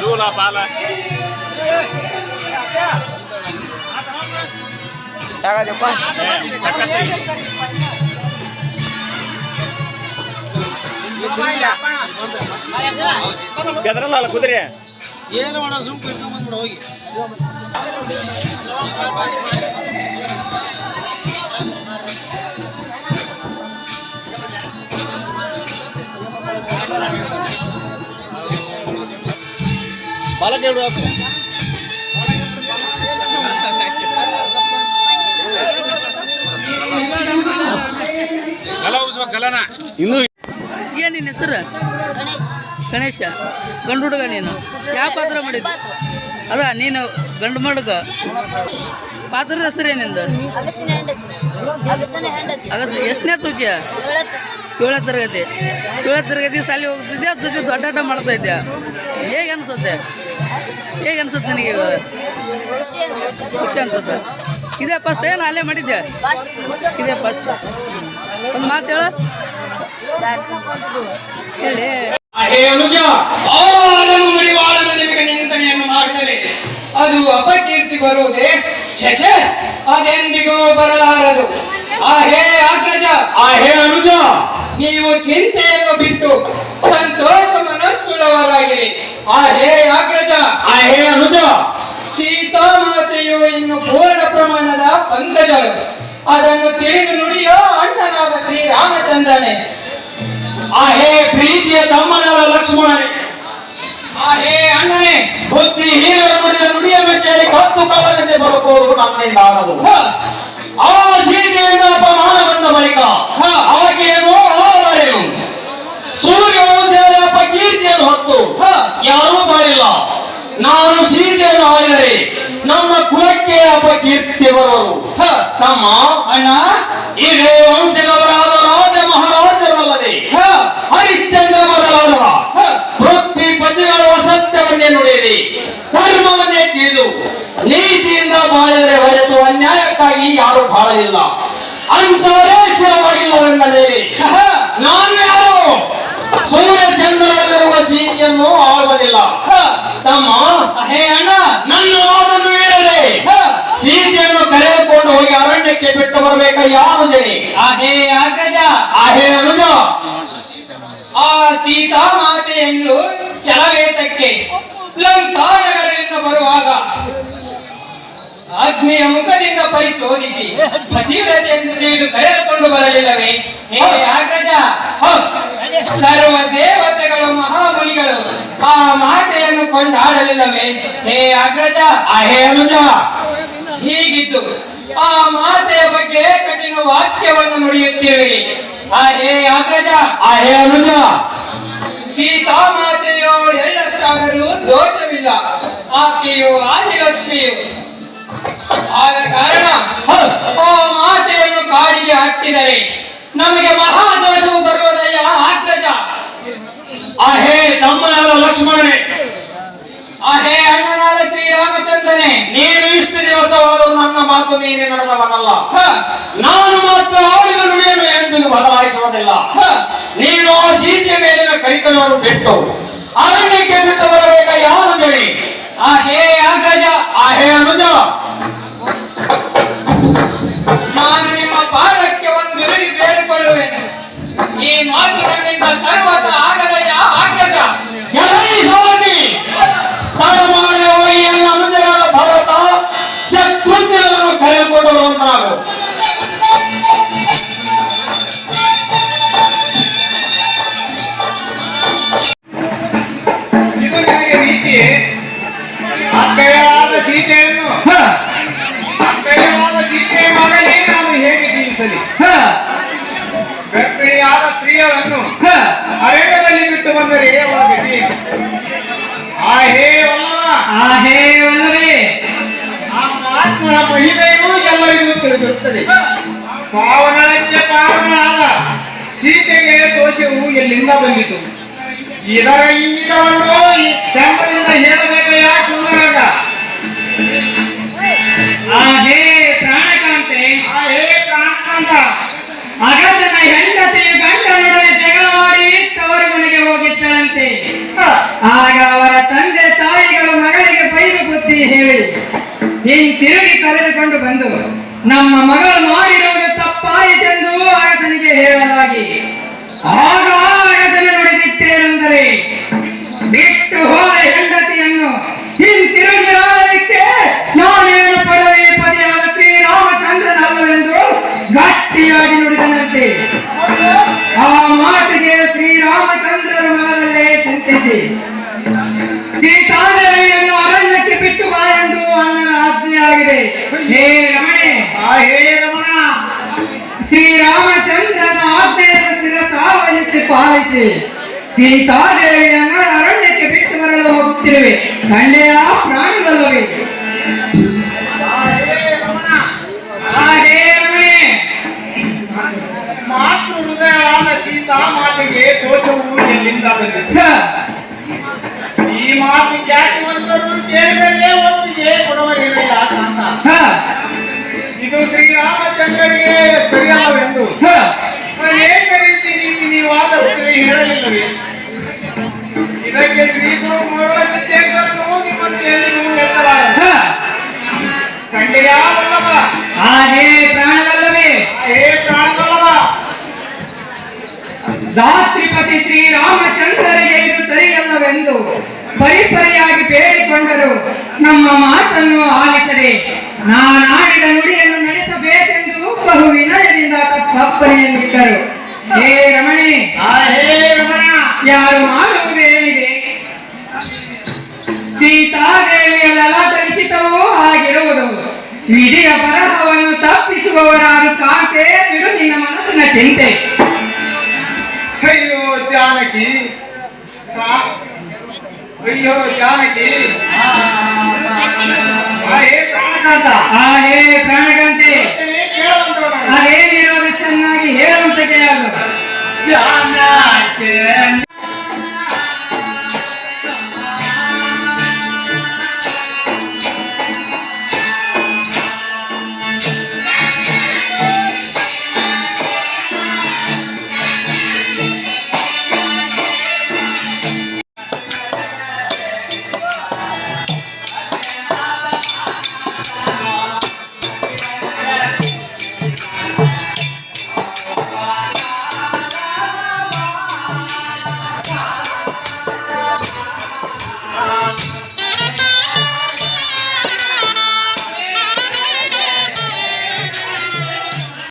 ಜೂಲ ಪಾಲ ಯಾಕದಪ್ಪ ಕೆದ್ರಲ್ಲ ಕುದುರೆ ಏನು ಮಾಡೋ ಸುಮ್ ಬಂದ್ಬಿಡು ಹೋಗಿ ಇನ್ನು ಏನ್ ನಿನ್ನ ಹೆಸರು? ಗಣೇಶ. ಗಂಡು ಹುಡುಗ ನೀನು? ಯಾವ ಪಾತ್ರ ಮಾಡಿದ್ದೆ? ಅದ ನೀನು ಗಂಡು ಮಡುಗ. ಪಾತ್ರದ ಹೆಸರು ಏನಿಂದ? ಅಗಸ್ ಎಷ್ಟನೇ ತೂಕಿಯ? ಏಳ ಏಳನೇ ತರಗತಿ. ಏಳನೇ ತರಗತಿ ಸಾಲಿ ಹೋಗ್ತಿದ್ಯಾ? ಅದ್ರ ಜೊತೆ ದೊಡ್ಡಾಟ ಮಾಡ್ತಾ ಇದ್ಯಾ? ಹೇಗೆ ಅನ್ಸುತ್ತೆ? ಹೇಗೆ ಅನ್ಸುತ್ತೆ ನಿನಗೆ ಖುಷಿ ಅನ್ಸುತ್ತೆ. ಇದೇ ಫಸ್ಟ್ ಏನು ಅಲ್ಲೇ ಮಾಡಿದ್ದೆ ಇದೇ ಫಸ್ಟ್ ಒಂದು ಮಾತು ಹೇಳ. ಹೇಳಿ. ಅದು ಅಪಕೀರ್ತಿ ಬರುವುದೇ? ಚಚ ಅದೆಂದಿಗೂ ಬರಲಾರದು. ಆ ಹೇ ಅಗ್ರಜ ಆ ಹೇ ಅನುಜ. ನೀವು ಚಿಂತೆಯನ್ನು ಬಿಟ್ಟು ಸಂತೋಷ ಮನಸ್ಸುಳ್ಳವರಾಗಿರಿ. ಆ ಹೇ ಅಗ್ರಜ ಆ ಹೇ ಅನುಜ. ಸೀತಾಮಾತೆಯು ಇನ್ನು ಪೂರ್ಣ ಪ್ರಮಾಣದ ಪಂಕಜಳು. ಅದನ್ನು ತಿಳಿದು ನುಡಿಯೋ ಅಣ್ಣನಾದ ಶ್ರೀರಾಮಚಂದ್ರನೇ. ಆ ಹೇ ಪ್ರೀತಿಯ ತಮ್ಮನಾದ ಲಕ್ಷ್ಮಣನೇ. ಆ ಹೇ ಅಣ್ಣನೇ. ಬುದ್ಧಿ ಮನೆಯ ನುಡಿಯ ಕೇಳಿ ಕತ್ತು ಕಲ್ಲದಂತೆ ಬರಬಹುದು ನಮ್ಮಿಂದ ಆ ಸೀತೆಯಿಂದ ಅಪಮಾನ ಬಂದ ಬಳಿಕ ಅವಗೇನು ಆವರೇನು ಸೂರ್ಯ ವಂಶದ ಅಪಕೀರ್ತಿಯನ್ನು ಹೊತ್ತು ಯಾರೂ ಮಾಡಿಲ್ಲ ನಾನು ಸೀತೆಯನ್ನು ಆಳಿದರೆ ನಮ್ಮ ಹ ತಮ್ಮ ಅಣ್ಣ. ಇದೇ ವಂಶದವರಾದ ರಾಜ ಮಹಾರಾಜರಲ್ಲದೆ ಹರಿಶ್ಚಂದ್ರ ಮೊದಲಾದ ಪೃಥ್ವಿ ಪತಿಗಳ ಸತ್ಯವನ್ನೇ ನುಡಿಯಿರಿ. ಧರ್ಮವನ್ನೇ ತಿಳಿದು ನೀತಿಯಿಂದ ಬಾಳಿದರೆ ಹೊರತು ಅನ್ಯಾಯಕ್ಕಾಗಿ ಯಾರು ಬಾಳಲಿಲ್ಲ. ಅಂತವರೇ ಸ್ಥಿರವಾಗಿಲ್ಲವೆಂದರೆ ನಾನು ಯಾರು? ಸೂರ್ಯ ಚಂದ್ರರಲ್ಲಿರುವ ಸೀತೆಯನ್ನು ಆಳುವುದಿಲ್ಲ. ತಮ್ಮ ಹೇ ಅಣ್ಣ ನನ್ನ ಮಾತನ್ನು ಹೇಳದೆ ಸೀತೆಯನ್ನು ಕರೆದುಕೊಂಡು ಅರಣ್ಯಕ್ಕೆ ಬಿಟ್ಟು ಬರಬೇಕ ಯಾವ ಜನಿ? ಆಹೇ ಅಗ್ರಜ. ಆಹೇ ಅನುಜ. ಆ ಸೀತಾ ಮಾತೆಯನ್ನು ಚಲವೇತಕ್ಕೆ ಲಂಕಾನಗರದಿಂದ ಬರುವಾಗ ಅಗ್ನಿಯ ಮುಖದಿಂದ ಪರಿಶೋಧಿಸಿ ಪತಿವ್ರತೆ ಎಂದು ತಿಳಿದು ಕರೆದುಕೊಂಡು ಬರಲಿಲ್ಲವೇ? ಹೇ ಅಗ್ರಜ. ಸರ್ವ ದೇವತೆಗಳು ಮಹಾಮುನಿಗಳು ಆ ಮಾತೆಯನ್ನು ಕೊಂಡಾಡಲಿಲ್ಲವೇ? ಹೇ ಅಗ್ರಜ. ಅಹೇ ಹೇ ಅನುಜ. ಹೀಗಿದ್ದು ಆ ಮಾತೆಯ ಬಗ್ಗೆ ಕಠಿಣ ವಾಕ್ಯವನ್ನು ನುಡಿಯುತ್ತೇವೆ. ಆ ಹೇ ಅಗ್ರಜ ಆ ಹೇ ಅನುಜ. ಸೀತಾ ಮಾತೆಯು ಎಳ್ಳಷ್ಟಾದರೂ ದೋಷವಿಲ್ಲ. ಆಕೆಯು ಆದಿಲಕ್ಷ್ಮಿಯು. ಆದ ಕಾರಣ ಆ ಮಾತೆಯನ್ನು ಕಾಡಿಗೆ ಹಾಕಿದರೆ ನಮಗೆ ಮಹಾದೋಷವು ಬರುವುದಯ್ಯ ಅಗ್ರಜ ಆ ಹೇ ತಮ್ಮನಾದ ಲಕ್ಷ್ಮಣನೇ. ಆ ಹೇ ಅಣ್ಣನಾದ ಶ್ರೀರಾಮಚಂದ್ರನೇ, ನೀನು ಇಷ್ಟು ದಿವಸವಾದರೂ ನನ್ನ ಮಾತು ಮೀರಿ ನಡೆದವನಲ್ಲ ನಾನು ಮಾತ್ರ ಆಡಿದ ನುಡಿಯನು ಎಂದು ಬದಲಾಯಿಸುವುದಿಲ್ಲ. ನೀನು ಆ ಸೀತೆಯ ಮೇಲಿನ ಕೈಕಲನ್ನು ಬಿಟ್ಟು ಅರಣ್ಯಕ್ಕೆ ಬಿಟ್ಟು ಬರಬೇಕ ಯಾರು ಜನಿ ಆ ಹೇ ಅಗ್ರಜ ಆ ಹೇ ಅನುಜ. ನಾನು ನಿಮ್ಮ ಪಾದಕ್ಕೆ ಒಂದು ಬೇಡಿಕೊಳ್ಳುವೆನು. ಈ ಮಾತು ನನ್ನಿಂದ ಸರ್ವತ ಗರ್ಭಿಣಿಯಾದ ಸ್ತ್ರೀಯರನ್ನು ಅರಣ್ಯದಲ್ಲಿ ಬಿಟ್ಟು ಬಂದರೆ ಅವಳ ಗತಿ ಏನು? ಆ ಹೇ ವಲ್ಲವ ಆ ಹೇ ವಲ್ಲವೇ ಆ ಮಹಾತ್ಮನ ಮಹಿಮೆಯೂ ಎಲ್ಲರಿಗೂ ತಿಳಿದಿರುತ್ತದೆ. ಪಾವನಕ್ಕೆ ಪಾವನಾದ ಸೀತೆಗೆ ದೋಷವು ಎಲ್ಲಿಂದ ಬಂದಿತು? ಇದರ ಇಂಗಿತವನ್ನು ಈ ಚಂದ್ರದಿಂದ ಹೇಳಬೇಕಯ್ಯ? ನಮ್ಮ ಮಗಳು ಮಾಡಿರುವುದು ತಪ್ಪಾಯಿತೆಂದು ಅರಸನಿಗೆ ಹೇಳಲಾಗಿ, ಆಗ ಅರಸನ ನುಡಿದಿತ್ತೇನೆಂದರೆ ಬಿಟ್ಟು ಹೋದ ಹೆಂಡತಿಯನ್ನು ಹಿಂತಿರುಗಿ ಆಡಲಿಕ್ಕೆ ನಾನೇನು ಪಡವೆ ಪದಿಯಾದ ಶ್ರೀರಾಮಚಂದ್ರನಲ್ಲವೆಂದು ಗಟ್ಟಿಯಾಗಿ ನುಡಿದನಂತೆ. ಆ ಮಾತಿಗೆ ಶ್ರೀರಾಮಚಂದ್ರರ ಮನದಲ್ಲೇ ಚಿಂತಿಸಿ, ಸೀತಾದೇವಿಯನ್ನು ಅರಣ್ಯಕ್ಕೆ ಬಿಟ್ಟು ಬಾ ಎಂದು ಅಣ್ಣನ ಆಜ್ಞೆಯಾಗಿದೆ. ಹೇ ರಮಣೆ ಆ ಹೇ ರಮಣ ಶ್ರೀರಾಮಚಂದ್ರನ ಆಜ್ಞೆಯನ್ನು ಶಿರಸಾವಹಿಸಿ ಪಾಲಿಸಿ ಸೀತಾದೇವಿಯನ್ನು ಅರಣ್ಯಕ್ಕೆ ಬಿಟ್ಟು ಬರಲು ಹೋಗುತ್ತಿರುವೆ ಕಂಡೆಯ ಪ್ರಾಣಿಗಲ್ಲವೇ ಆ ಹೇ ರಮಣೆ ಮಾತೃ ಹೃದಯವಾದ ಸೀತಾ ಮಾತಿಗೆ ದೋಷವು ಎಲ್ಲಿಂದ ಬಂದಿತು ಹ, ಈ ಮಾತು ಖ್ಯಾತಿವಂತರು ಕೇಳಿದರೆ ಒಪ್ಪಿಗೆ ಕೊಡುವರಿರಲಿಲ್ಲ ಕಾಂತ ಹ, ಇದು ಶ್ರೀರಾಮಚಂದ್ರನಿಗೆ ಸರಿಯಲ್ಲವೆಂದು ಏಕ ರೀತಿ ನೀತಿ ನೀವಾದ ಉತ್ತರ ಹೇಳಲಿಲ್ಲವೇ? ಇದಕ್ಕೆ ಶ್ರೀ ಗುರು ಪರಿಪರಿಯಾಗಿ ಬೇಡಿಕೊಂಡರು. ನಮ್ಮ ಮಾತನ್ನು ಆಲಿಸದೆ ನಾನಾಡಿದ ನುಡಿಯನ್ನು ನಡೆಸಬೇಕೆಂದು ಬಹು ವಿನಯದಿಂದ ತಪ್ಪಪ್ಪನೆಯನ್ನಿಟ್ಟರು ಹೇ ರಮಣಿ! ಆ ಹೇ ರಮಣ! ಯಾರು ಮಾಡುವುದೇನಿದೆ ಸೀತಾದೇವಿಯ ಲಲಾಟ ಲಿಖಿತವೂ ಆಗಿರುವುದು. ವಿಧಿಯ ಬರಹವನ್ನು ತಪ್ಪಿಸುವವರಾರು ಕಾಂತೆ ಬಿಡು ನಿನ್ನ ಮನಸ್ಸಿನ ಚಿಂತೆ. ಅಯ್ಯೋ ಜಾನಕಿ ಕಾ- ಅಯ್ಯೋ ಜಾನಕಿ. ಹೇ ಪ್ರಾಣಗಂತೆ. ಅದೇನಿರೋದು ಚೆನ್ನಾಗಿ ಹೇಳುವಂತ ಕೇಳ.